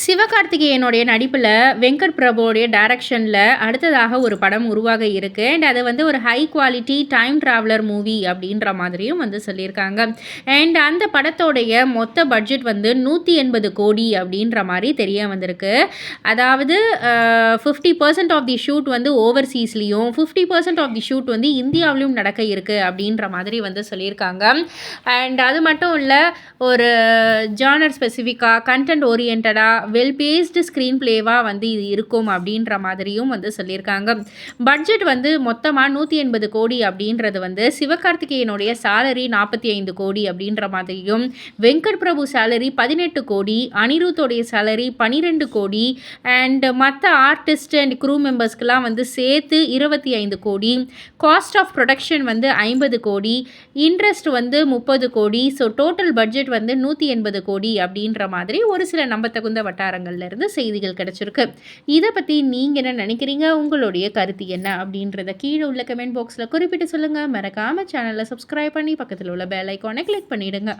சிவகார்த்திகேயனுடைய நடிப்பில் வெங்கட் பிரபுவோடைய டைரக்ஷனில் அடுத்ததாக ஒரு படம் உருவாக இருக்குது அண்ட் அது வந்து ஒரு high quality time traveller movie அப்படின்ற மாதிரியும் வந்து சொல்லியிருக்காங்க. அண்ட் அந்த படத்தோடைய மொத்த பட்ஜெட் வந்து நூற்றி எண்பது கோடி அப்படின்ற மாதிரி தெரிய வந்திருக்கு. அதாவது fifty percent of the shoot வந்து ஓவர்சீஸ்லேயும் fifty percent of the shoot வந்து இந்தியாவிலும் நடக்க இருக்குது அப்படின்ற மாதிரி வந்து சொல்லியிருக்காங்க. அண்ட் அது மட்டும் இல்லை ஒரு ஜானர் ஸ்பெசிஃபிக்காக கண்டென்ட் ஓரியன்டாக வெல் பேஸ்டு ஸ்க்ரீன் பிளேவாக வந்து இது இருக்கும் அப்படின்ற மாதிரியும் வந்து சொல்லியிருக்காங்க. பட்ஜெட் வந்து மொத்தமாக நூற்றி எண்பது கோடி அப்படின்றது வந்து சிவகார்த்திகேயனுடைய சேலரி நாற்பத்தி ஐந்து கோடி அப்படின்ற மாதிரியும் வெங்கட் பிரபு சேலரி பதினெட்டு கோடி அனிருத்தோடைய சேலரி பனிரெண்டு கோடி அண்ட் மற்ற ஆர்டிஸ்ட் அண்ட் க்ரூ மெம்பர்ஸ்க்கெலாம் வந்து சேர்த்து இருபத்தி ஐந்து கோடி காஸ்ட் ஆஃப் ப்ரொடக்ஷன் வந்து ஐம்பது கோடி இன்ட்ரெஸ்ட் வந்து முப்பது கோடி ஸோ டோட்டல் பட்ஜெட் வந்து நூற்றி எண்பது கோடி அப்படின்ற மாதிரி ஒரு சில நம்பத்தகுந்த வட்டாரங்கள்ல இருந்து செய்திகள் கிடைச்சிருக்கு. இதை பற்றி நீங்கள் என்ன நினைக்கிறீங்க? உங்களுடைய கருத்து என்ன? அப்படின்றத கீழே உள்ள கமெண்ட் பாக்ஸில் குறிப்பிட்டு சொல்லுங்கள் மறக்காமல் சேனலை சப்ஸ்கிரைப் பண்ணி பக்கத்தில் உள்ள பெல் ஐக்கானை கிளிக் பண்ணிவிடுங்க